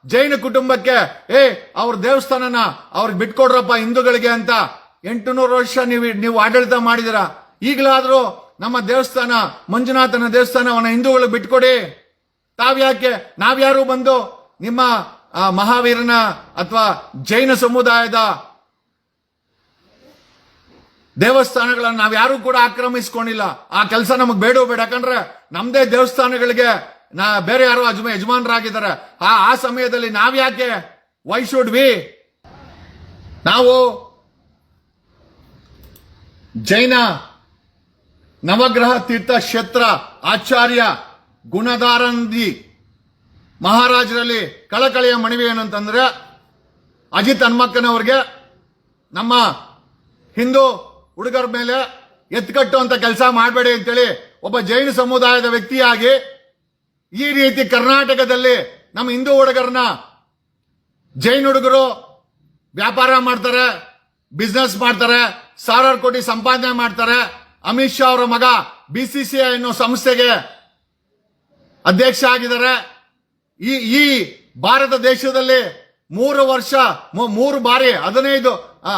ಜೈನ ಕುಟುಂಬಕ್ಕೆ, ಏ, ಅವ್ರ ದೇವಸ್ಥಾನನ ಅವ್ರಿಗೆ ಬಿಟ್ಕೊಡ್ರಪ್ಪ ಹಿಂದೂಗಳಿಗೆ ಅಂತ ಎಂಟುನೂರು ವರ್ಷ ನೀವು ನೀವು ಆಡಳಿತ ಮಾಡಿದಿರ ಈಗಲಾದ್ರೂ ನಮ್ಮ ದೇವಸ್ಥಾನ, ಮಂಜುನಾಥನ ದೇವಸ್ಥಾನವನ್ನ ಹಿಂದೂಗಳು ಬಿಟ್ಕೊಡಿ. ತಾವ್ಯಾಕೆ? ನಾವ್ಯಾರು ಬಂದು ನಿಮ್ಮ ಮಹಾವೀರನ ಅಥವಾ ಜೈನ ಸಮುದಾಯದ ದೇವಸ್ಥಾನಗಳನ್ನು ನಾವು ಯಾರು ಕೂಡ ಆಕ್ರಮಿಸ್ಕೊಂಡಿಲ್ಲ. ಆ ಕೆಲಸ ನಮಗೆ ಬೇಡ ಬೇಡ. ಯಾಕಂದ್ರೆ ನಮ್ದೇ ದೇವಸ್ಥಾನಗಳಿಗೆ ನಾ, ಬೇರೆ ಯಾರು ಅಜ್ಮ, ಯಜಮಾನರಾಗಿದ್ದಾರೆ. ಆ ಆ ಸಮಯದಲ್ಲಿ ನಾವ್ಯಾಕೆ ವೈ ಶುಡ್ ವಿ ನಾವು ಜೈನ ನವಗ್ರಹ ತೀರ್ಥ ಕ್ಷೇತ್ರ ಆಚಾರ್ಯ ಗುಣದಾರಂದಿ ಮಹಾರಾಜರಲ್ಲಿ ಕಳಕಳಿಯ ಮನವಿ ಏನಂತಂದ್ರೆ ಅಜಿತ್ ಹನ್ಮಕ್ಕನವ್ರಿಗೆ ನಮ್ಮ ಹಿಂದೂ ಹುಡುಗರ ಮೇಲೆ ಎತ್ಕಟ್ಟುವಂತ ಕೆಲಸ ಮಾಡಬೇಡಿ ಅಂತೇಳಿ ಒಬ್ಬ ಜೈನ ಸಮುದಾಯದ ವ್ಯಕ್ತಿಯಾಗಿ ಈ ರೀತಿ ಕರ್ನಾಟಕದಲ್ಲಿ ನಮ್ಮ ಹಿಂದೂ ಹುಡುಗರನ್ನ ಜೈನ್ ಹುಡುಗರು ವ್ಯಾಪಾರ ಮಾಡ್ತಾರೆ ಬಿಸ್ನೆಸ್ ಮಾಡ್ತಾರೆ, ಸಾವಿರಾರು ಕೋಟಿ ಸಂಪಾದನೆ ಮಾಡ್ತಾರೆ. ಅಮಿತ್ ಶಾ ಅವರ ಮಗ ಬಿ ಸಿ ಸಿ ಐ ಅನ್ನೋ ಸಂಸ್ಥೆಗೆ ಅಧ್ಯಕ್ಷ ಆಗಿದ್ದಾರೆ. ಈ ಈ ಭಾರತ ದೇಶದಲ್ಲಿ ಮೂರು ವರ್ಷ ಮೂರು ಬಾರಿ, ಹದಿನೈದು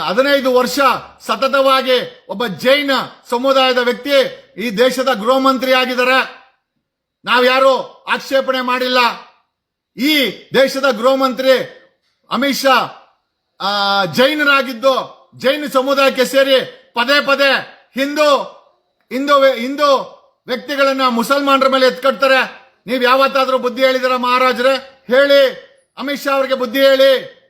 ಹದಿನೈದು ವರ್ಷ ಸತತವಾಗಿ ಒಬ್ಬ ಜೈನ ಸಮುದಾಯದ ವ್ಯಕ್ತಿ ಈ ದೇಶದ ಗೃಹ ಮಂತ್ರಿ ಆಗಿದ್ದಾರೆ. ನಾವ್ಯಾರು ಆಕ್ಷೇಪಣೆ ಮಾಡಿಲ್ಲ. ಈ ದೇಶದ ಗೃಹ ಮಂತ್ರಿ ಅಮಿತ್ ಶಾ ಜೈನರಾಗಿದ್ದು, ಜೈನ ಸಮುದಾಯಕ್ಕೆ ಸೇರಿ ಪದೇ ಪದೇ ಹಿಂದೂ ಹಿಂದೂ ಹಿಂದೂ ವ್ಯಕ್ತಿಗಳನ್ನ ಮುಸಲ್ಮಾನರ ಮೇಲೆ ಎತ್ಕಟ್ತಾರೆ ನೀವ್ ಯಾವತ್ತಾದ್ರೂ ಬುದ್ಧಿ ಹೇಳಿದಿರ ಮಹಾರಾಜರೇ? ಹೇಳಿ. ಅಮಿತ್ ಶಾ ಅವರಿಗೆ ಬುದ್ಧಿ ಹೇಳಿ.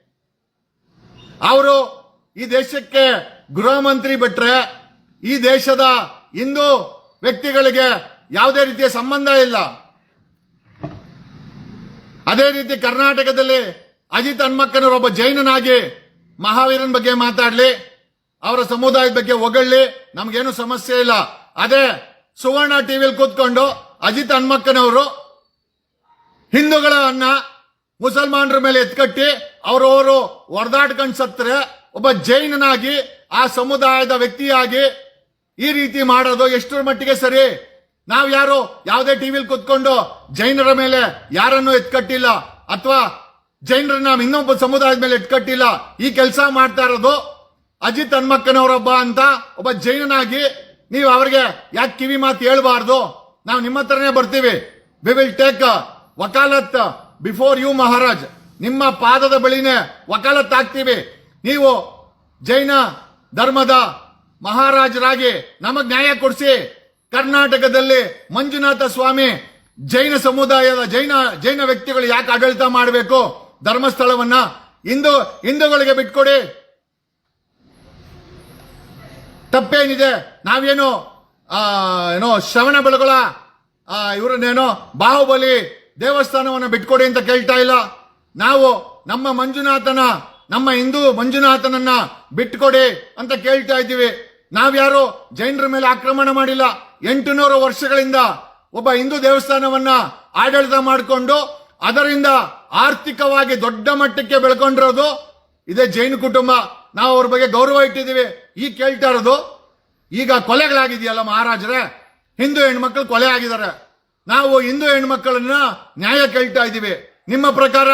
ಅವರು ಈ ದೇಶಕ್ಕೆ ಗೃಹ ಮಂತ್ರಿ ಬಿಟ್ರೆ ಈ ದೇಶದ ಹಿಂದೂ ವ್ಯಕ್ತಿಗಳಿಗೆ ಯಾವುದೇ ರೀತಿಯ ಸಂಬಂಧ ಇಲ್ಲ. ಅದೇ ರೀತಿ ಕರ್ನಾಟಕದಲ್ಲಿ ಅಜಿತ್ ಹಣ್ಮಕ್ಕನವರು ಒಬ್ಬ ಜೈನನಾಗಿ ಮಹಾವೀರನ ಬಗ್ಗೆ ಮಾತಾಡ್ಲಿ. ಅವರ ಸಮುದಾಯದ ಬಗ್ಗೆ ಹೊಗಳ್ಳಿ, ನಮ್ಗೇನು ಸಮಸ್ಯೆ ಇಲ್ಲ. ಅದೇ ಸುವರ್ಣ ಟಿವಿಲಿ ಕೂತ್ಕೊಂಡು ಅಜಿತ್ ಹನ್ಮಕ್ಕನವರು ಹಿಂದೂಗಳನ್ನ ಮುಸಲ್ಮಾನರ ಮೇಲೆ ಎತ್ಕಟ್ಟಿ ಅವರವರು ಹೊಡೆದಾಡ್ಕೊಂಡು ಸತ್ತರೆ, ಒಬ್ಬ ಜೈನನಾಗಿ ಆ ಸಮುದಾಯದ ವ್ಯಕ್ತಿಯಾಗಿ ಈ ರೀತಿ ಮಾಡೋದು ಎಷ್ಟರ ಮಟ್ಟಿಗೆ ಸರಿ? ನಾವು ಯಾರು? ಯಾವುದೇ ಟಿವಿಲಿ ಕೂತ್ಕೊಂಡು ಜೈನರ ಮೇಲೆ ಯಾರನ್ನು ಎತ್ಕಟ್ಟಿಲ್ಲ. ಅಥವಾ ಜೈನರನ್ನ ಇನ್ನೊಬ್ಬ ಸಮುದಾಯದ ಮೇಲೆ ಎತ್ಕಟ್ಟಿಲ್ಲ. ಈ ಕೆಲಸ ಮಾಡ್ತಾ ಇರೋದು ಅಜಿತ್ ಹನ್ಮಕ್ಕನವರೊಬ್ಬ ಅಂತ ಒಬ್ಬ ಜೈನನಾಗಿ ನೀವು ಅವರಿಗೆ ಯಾಕೆ ಕಿವಿ ಮಾತು ಹೇಳ್ಬಾರ್ದು? ನಾವು ನಿಮ್ಮ ಹತ್ರನೇ ಬರ್ತೀವಿ. ವಿ ವಿಲ್ ಟೇಕ್ ವಕಾಲತ್ ಬಿಫೋರ್ ಯು ಮಹಾರಾಜ್. ನಿಮ್ಮ ಪಾದದ ಬಳಿನೇ ವಕಾಲತ್ ಆಗ್ತೀವಿ. ನೀವು ಜೈನ ಧರ್ಮದ ಮಹಾರಾಜರಾಗಿ ನಮಗ್ ನ್ಯಾಯ ಕೊಡಿಸಿ. ಕರ್ನಾಟಕದಲ್ಲಿ ಮಂಜುನಾಥ ಸ್ವಾಮಿ ಜೈನ ಸಮುದಾಯದ ಜೈನ ಜೈನ ವ್ಯಕ್ತಿಗಳು ಯಾಕೆ ಆಡಳಿತ ಮಾಡಬೇಕು? ಧರ್ಮಸ್ಥಳವನ್ನ ಹಿಂದೂ, ಹಿಂದೂಗಳಿಗೆ ಬಿಟ್ಕೊಡಿ. ತಪ್ಪೇನಿದೆ. ನಾವೇನು ಏನೋ ಶ್ರವಣ ಬೆಳಗೊಳ ಇವರನ್ನೇನೋ ಬಾಹುಬಲಿ ದೇವಸ್ಥಾನವನ್ನು ಬಿಟ್ಕೊಡಿ ಅಂತ ಕೇಳ್ತಾ ಇಲ್ಲ. ನಾವು ನಮ್ಮ ಮಂಜುನಾಥನ, ನಮ್ಮ ಹಿಂದೂ ಮಂಜುನಾಥನನ್ನ ಬಿಟ್ಕೊಡಿ ಅಂತ ಕೇಳ್ತಾ ಇದ್ದೀವಿ. ನಾವ್ಯಾರು ಜೈನರ ಮೇಲೆ ಆಕ್ರಮಣ ಮಾಡಿಲ್ಲ. ಎಂಟುನೂರು ವರ್ಷಗಳಿಂದ ಒಬ್ಬ ಹಿಂದೂ ದೇವಸ್ಥಾನವನ್ನ ಆಡಳಿತ ಮಾಡಿಕೊಂಡು ಅದರಿಂದ ಆರ್ಥಿಕವಾಗಿ ದೊಡ್ಡ ಮಟ್ಟಕ್ಕೆ ಬೆಳ್ಕೊಂಡಿರೋದು ಇದೇ ಜೈನ ಕುಟುಂಬ. ನಾವು ಅವ್ರ ಬಗ್ಗೆ ಗೌರವ ಇಟ್ಟಿದ್ದೀವಿ. ಈ ಕೇಳ್ತಾ ಇರೋದು, ಈಗ ಕೊಲೆಗಳಾಗಿದೆಯಲ್ಲ ಮಹಾರಾಜರೇ. ಹಿಂದೂ ಹೆಣ್ಮಕ್ಳು ಕೊಲೆ ಆಗಿದ್ದಾರೆ. ನಾವು ಹಿಂದೂ ಹೆಣ್ಮಕ್ಕಳನ್ನ ನ್ಯಾಯ ಕೇಳ್ತಾ ಇದ್ದೀವಿ. ನಿಮ್ಮ ಪ್ರಕಾರ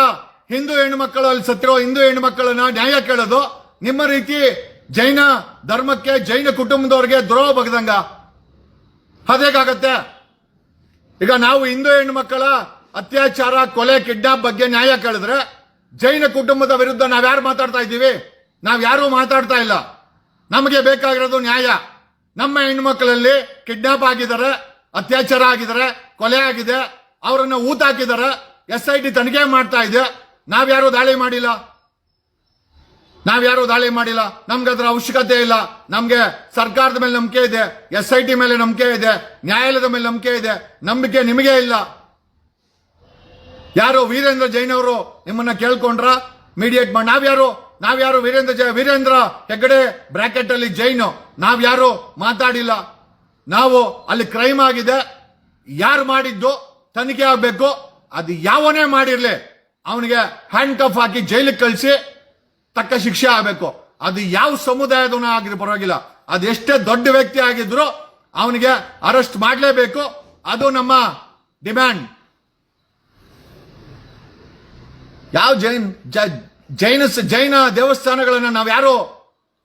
ಹಿಂದೂ ಹೆಣ್ಮಕ್ಳು ಅಲ್ಲಿ ಸತ್ತಿರೋ ಹಿಂದೂ ಹೆಣ್ಮಕ್ಕಳನ್ನ ನ್ಯಾಯ ಕೇಳೋದು? ನಿಮ್ಮ ರೀತಿ ಜೈನ ಧರ್ಮಕ್ಕೆ, ಜೈನ ಕುಟುಂಬದವ್ರಿಗೆ ದ್ರೋಹ ಬಗ್ದಂಗ? ಅದೇಗಾಗತ್ತೆ? ಈಗ ನಾವು ಹಿಂದೂ ಹೆಣ್ಮಕ್ಕಳ ಅತ್ಯಾಚಾರ, ಕೊಲೆ, ಕಿಡ್ನಾಪ್ ಬಗ್ಗೆ ನ್ಯಾಯ ಕೇಳಿದ್ರೆ ಜೈನ ಕುಟುಂಬದ ವಿರುದ್ಧ ನಾವ್ಯಾರು ಮಾತಾಡ್ತಾ ಇದ್ದೀವಿ? ನಾವ್ಯಾರು ಮಾತಾಡ್ತಾ ಇಲ್ಲ. ನಮಗೆ ಬೇಕಾಗಿರೋದು ನ್ಯಾಯ. ನಮ್ಮ ಹೆಣ್ಮಕ್ಳಲ್ಲಿ ಕಿಡ್ನಾಪ್ ಆಗಿದ್ದಾರೆ, ಅತ್ಯಾಚಾರ ಆಗಿದ್ದಾರೆ, ಕೊಲೆ ಆಗಿದೆ, ಅವರನ್ನು ಊತ ಹಾಕಿದ್ದಾರೆ, ಎಸ್ ಐ ಟಿ ತನಿಖೆ ಮಾಡ್ತಾ ಇದೆ. ನಾವ್ಯಾರು ದಾಳಿ ಮಾಡಿಲ್ಲ. ನಾವ್ಯಾರು ದಾಳಿ ಮಾಡಿಲ್ಲ. ನಮ್ಗೆ ಅದರ ಅವಶ್ಯಕತೆ ಇಲ್ಲ. ನಮ್ಗೆ ಸರ್ಕಾರದ ಮೇಲೆ ನಂಬಿಕೆ ಇದೆ, ಎಸ್ ಐ ಟಿ ಮೇಲೆ ನಂಬಿಕೆ ಇದೆ, ನ್ಯಾಯಾಲಯದ ಮೇಲೆ ನಂಬಿಕೆ ಇದೆ. ನಂಬಿಕೆ ನಿಮಗೆ ಇಲ್ಲ. ಯಾರು ವೀರೇಂದ್ರ ಜೈನ್ ಅವರು ನಿಮ್ಮನ್ನ ಕೇಳ್ಕೊಂಡ್ರ ಮೀಡಿಯೇಟ್ ಮಾಡಿ ನಾವ್ಯಾರು ನಾವ್ಯಾರು ವೀರೇಂದ್ರ ಜ ವೀರೇಂದ್ರ ಹೆಗ್ಗಡೆ ಬ್ರಾಕೆಟ್ ಅಲ್ಲಿ ಜೈನು, ನಾವ್ಯಾರು ಮಾತಾಡಿಲ್ಲ. ನಾವು ಅಲ್ಲಿ ಕ್ರೈಮ್ ಆಗಿದೆ. ಯಾರು ಮಾಡಿದ್ದು, ತನಿಖೆ ಆಗ್ಬೇಕು, ಅದು ಯಾವನೇ ಮಾಡಿರ್ಲಿ, ಅವನಿಗೆ ಹ್ಯಾಂಡ್ ಕಫ್ ಹಾಕಿ ಜೈಲಿಗೆ ಕಳಿಸಿ ತಕ್ಕ ಶಿಕ್ಷೆ ಆಗಬೇಕು. ಅದು ಯಾವ ಸಮುದಾಯದವನ ಆಗಿದ್ರು ಪರವಾಗಿಲ್ಲ. ಅದು ಎಷ್ಟೇ ದೊಡ್ಡ ವ್ಯಕ್ತಿ ಆಗಿದ್ರು ಅವನಿಗೆ ಅರೆಸ್ಟ್ ಮಾಡಲೇಬೇಕು. ಅದು ನಮ್ಮ ಡಿಮ್ಯಾಂಡ್ ಯಾವ ಜೈನ್? ಜ- ಜೈನ ಜೈನ ದೇವಸ್ಥಾನಗಳನ್ನು ನಾವು ಯಾರು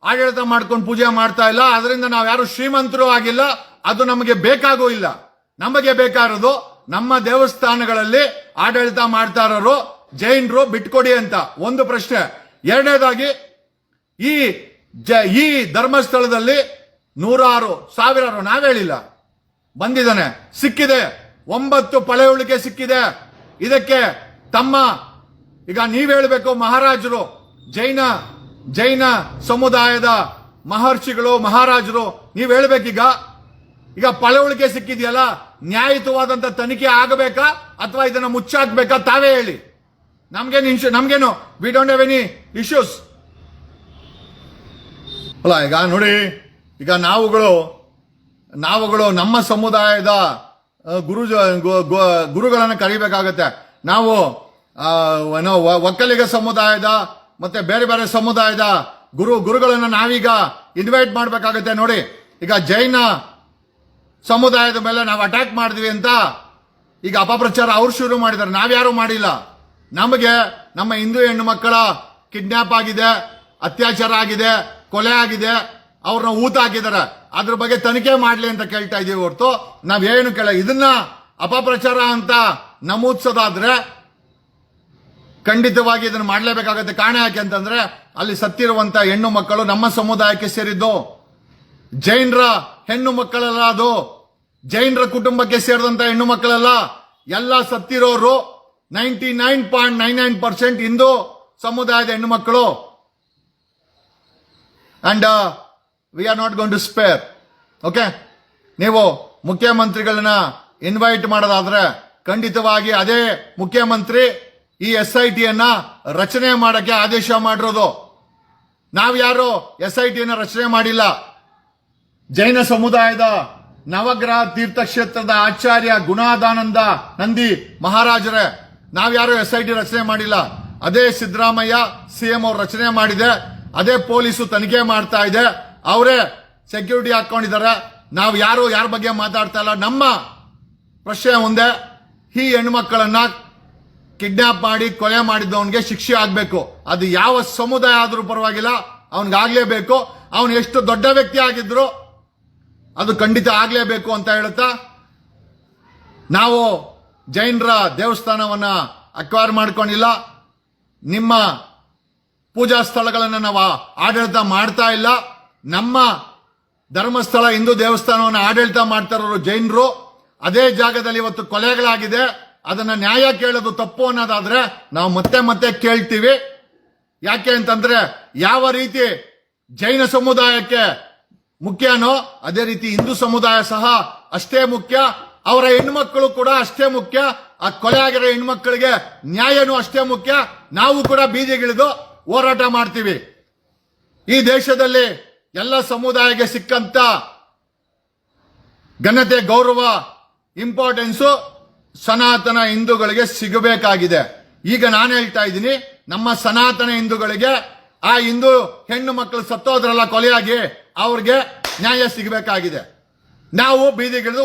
ಆಡಳಿತ ಮಾಡ್ಕೊಂಡು ಪೂಜೆ ಮಾಡ್ತಾ ಇಲ್ಲ. ಅದರಿಂದ ನಾವು ಯಾರು ಶ್ರೀಮಂತರು ಆಗಿಲ್ಲ. ಅದು ನಮಗೆ ಬೇಕಾಗೂ ಇಲ್ಲ. ನಮಗೆ ಬೇಕಾರದು ನಮ್ಮ ದೇವಸ್ಥಾನಗಳಲ್ಲಿ ಆಡಳಿತ ಮಾಡ್ತಾ ಜೈನರು ಬಿಟ್ಕೊಡಿ ಅಂತ. ಒಂದು ಪ್ರಶ್ನೆ. ಎರಡನೇದಾಗಿ, ಈ ಜ ಈ ಧರ್ಮಸ್ಥಳದಲ್ಲಿ ನೂರಾರು, ಸಾವಿರಾರು ನಾವೇಳಿಲ್ಲ ಬಂದಿದ್ದಾನೆ. ಸಿಕ್ಕಿದೆ. ಒಂಬತ್ತು ಪಳೆಯುಳಿಕೆ ಸಿಕ್ಕಿದೆ. ಇದಕ್ಕೆ ತಮ್ಮ ಈಗ ನೀವ್ ಹೇಳಬೇಕು, ಮಹಾರಾಜರು, ಜೈನ ಜೈನ ಸಮುದಾಯದ ಮಹರ್ಷಿಗಳು, ಮಹಾರಾಜರು, ನೀವ್ ಹೇಳ್ಬೇಕೀಗ? ಈಗ ಪಳೆಯುಳಿಕೆ ಸಿಕ್ಕಿದೆಯಲ್ಲ, ನ್ಯಾಯಯುತವಾದಂತ ತನಿಖೆ ಆಗಬೇಕಾ, ಅಥವಾ ಇದನ್ನ ಮುಚ್ಚಾಕ್ಬೇಕಾ, ತಾವೇ ಹೇಳಿ. ನಮ್ಗೇನು ಇನ್ಶು ನಮ್ಗೇನು we don't have any issues ಅಲ್ಲ, ಈಗ ನೋಡಿ, ಈಗ ನಾವುಗಳು ನಾವುಗಳು ನಮ್ಮ ಸಮುದಾಯದ ಗುರು ಗುರುಗಳನ್ನು ಕರಿಬೇಕಾಗತ್ತೆ. ನಾವು ಏನೋ ಒಕ್ಕಲಿಗ ಸಮುದಾಯದ, ಮತ್ತೆ ಬೇರೆ ಬೇರೆ ಸಮುದಾಯದ ಗುರು, ಗುರುಗಳನ್ನು ನಾವೀಗ ಇನ್ವೈಟ್ ಮಾಡಬೇಕಾಗುತ್ತೆ ನೋಡಿ. ಈಗ ಜೈನ ಸಮುದಾಯದ ಮೇಲೆ ನಾವು ಅಟ್ಯಾಕ್ ಮಾಡಿದ್ವಿ ಅಂತ ಈಗ ಅಪಪ್ರಚಾರ ಅವ್ರು ಶುರು ಮಾಡಿದ್ದಾರೆ. ನಾವ್ಯಾರು ಮಾಡಿಲ್ಲ. ನಮಗೆ ನಮ್ಮ ಹಿಂದೂ ಹೆಣ್ಣು ಮಕ್ಕಳ ಕಿಡ್ನಾಪ್ ಆಗಿದೆ, ಅತ್ಯಾಚಾರ ಆಗಿದೆ, ಕೊಲೆ ಆಗಿದೆ, ಅವ್ರನ್ನ ಊತ ಹಾಕಿದ್ದಾರೆ. ಅದ್ರ ಬಗ್ಗೆ ತನಿಖೆ ಮಾಡ್ಲಿ ಅಂತ ಕೇಳ್ತಾ ಇದೀವಿ ಹೊರತು. ನಾವೇನು ಕೇಳ ಇದನ್ನ ಅಪಪ್ರಚಾರ ಅಂತ ನಮೂದಿಸೋದಾದ್ರೆ ಖಂಡಿತವಾಗಿ ಇದನ್ನು ಮಾಡಲೇಬೇಕಾಗತ್ತೆ. ಕಾರಣ ಯಾಕೆ ಅಂತಂದ್ರೆ, ಅಲ್ಲಿ ಸತ್ತಿರುವಂತ ಹೆಣ್ಣು ಮಕ್ಕಳು ನಮ್ಮ ಸಮುದಾಯಕ್ಕೆ ಸೇರಿದ್ದು. ಜೈನರ ಹೆಣ್ಣು ಮಕ್ಕಳಲ್ಲ ಅದು. ಜೈನರ ಕುಟುಂಬಕ್ಕೆ ಸೇರಿದಂತ ಹೆಣ್ಣು ಮಕ್ಕಳಲ್ಲ. ಎಲ್ಲ ಸತ್ತಿರೋರು ninety nine point nine nine percent Hindu ಸಮುದಾಯದ ಹೆಣ್ಣು ಮಕ್ಕಳು. And we are not going to spare okay ನೀವು ಮುಖ್ಯಮಂತ್ರಿಗಳನ್ನ ಇನ್ವೈಟ್ ಮಾಡೋದಾದ್ರೆ ಖಂಡಿತವಾಗಿ ಅದೇ ಮುಖ್ಯಮಂತ್ರಿ ಈ ಎಸ್ ಐ ಟಿಯನ್ನ ರಚನೆ ಮಾಡಕ್ಕೆ ಆದೇಶ ಮಾಡಿರೋದು. ನಾವ್ಯಾರು ಎಸ್ ಐ ಟಿಯನ್ನ ರಚನೆ ಮಾಡಿಲ್ಲ. ಜೈನ ಸಮುದಾಯದ ನವಗ್ರಹ ತೀರ್ಥಕ್ಷೇತ್ರದ ಆಚಾರ್ಯ ಗುಣಾದಾನಂದ ನಂದಿ ಮಹಾರಾಜರೇ ನಾವ್ಯಾರು ಎಸ್ ಐ ಟಿ ರಚನೆ ಮಾಡಿಲ್ಲ. ಅದೇ ಸಿದ್ದರಾಮಯ್ಯ ಸಿಎಂ ಅವರು ರಚನೆ ಮಾಡಿದೆ. ಅದೇ ಪೊಲೀಸು ತನಿಖೆ ಮಾಡ್ತಾ ಇದೆ. ಅವರೇ ಸೆಕ್ಯೂರಿಟಿ ಹಾಕೊಂಡಿದ್ದಾರೆ. ನಾವು ಯಾರು, ಯಾರ ಬಗ್ಗೆ ಮಾತಾಡ್ತಾ ಇಲ್ಲ. ನಮ್ಮ ಪ್ರಶ್ನೆ ಮುಂದೆ ಈ ಹೆಣ್ಮಕ್ಕಳನ್ನ ಕಿಡ್ನಾಪ್ ಮಾಡಿ ಕೊಲೆ ಮಾಡಿದ್ದವನಿಗೆ ಶಿಕ್ಷೆ ಆಗಬೇಕು. ಅದು ಯಾವ ಸಮುದಾಯ ಆದರೂ ಪರವಾಗಿಲ್ಲ ಅವನಿಗಾಗಲೇಬೇಕು ಅವನು ಎಷ್ಟು ದೊಡ್ಡ ವ್ಯಕ್ತಿ ಆಗಿದ್ರು ಅದು ಖಂಡಿತ ಆಗಲೇಬೇಕು ಅಂತ ಹೇಳುತ್ತಾ? ನಾವು ಜೈನರ ದೇವಸ್ಥಾನವನ್ನ ಅಕ್ವೈರ್ ಮಾಡ್ಕೊಂಡಿಲ್ಲ. ನಿಮ್ಮ ಪೂಜಾ ಸ್ಥಳಗಳನ್ನು ನಾವು ಆಡಳಿತ ಮಾಡ್ತಾ ಇಲ್ಲ. ನಮ್ಮ ಧರ್ಮಸ್ಥಳ ಹಿಂದೂ ದೇವಸ್ಥಾನವನ್ನು ಆಡಳಿತ ಮಾಡ್ತಾ ಇರೋರು ಜೈನರು. ಅದೇ ಜಾಗದಲ್ಲಿ ಇವತ್ತು ಕೊಲೆಗಳಾಗಿದೆ. ಅದನ್ನ ನ್ಯಾಯ ಕೇಳೋದು ತಪ್ಪು ಅನ್ನೋದಾದ್ರೆ ನಾವು ಮತ್ತೆ ಮತ್ತೆ ಕೇಳ್ತೀವಿ. ಯಾಕೆ ಅಂತಂದ್ರೆ ಯಾವ ರೀತಿ ಜೈನ ಸಮುದಾಯಕ್ಕೆ ಮುಖ್ಯನೋ ಅದೇ ರೀತಿ ಹಿಂದೂ ಸಮುದಾಯ ಸಹ ಅಷ್ಟೇ ಮುಖ್ಯ. ಅವರ ಹೆಣ್ಮಕ್ಕಳು ಕೂಡ ಅಷ್ಟೇ ಮುಖ್ಯ. ಆ ಕೊಲೆ ಆಗಿರೋ ಹೆಣ್ಮಕ್ಕಳಿಗೆ ನ್ಯಾಯನೂ ಅಷ್ಟೇ ಮುಖ್ಯ. ನಾವು ಕೂಡ ಬೀದಿಗಿಳಿದು ಹೋರಾಟ ಮಾಡ್ತೀವಿ. ಈ ದೇಶದಲ್ಲಿ ಎಲ್ಲ ಸಮುದಾಯಕ್ಕೆ ಸಿಕ್ಕಂತ ಘನತೆ, ಗೌರವ ಇಂಪಾರ್ಟೆನ್ಸು ಸನಾತನ ಹಿಂದೂಗಳಿಗೆ ಸಿಗಬೇಕಾಗಿದೆ. ಈಗ ನಾನು ಹೇಳ್ತಾ ಇದ್ದೀನಿ, ನಮ್ಮ ಸನಾತನ ಹಿಂದೂಗಳಿಗೆ ಆ ಹಿಂದೂ ಹೆಣ್ಣು ಮಕ್ಕಳು ಸತ್ತೋದ್ರಲ್ಲ ಕೊಲೆಯಾಗಿ ಅವ್ರಿಗೆ ನ್ಯಾಯ ಸಿಗಬೇಕಾಗಿದೆ. ನಾವು ಬೀದಿಗಿಳಿದು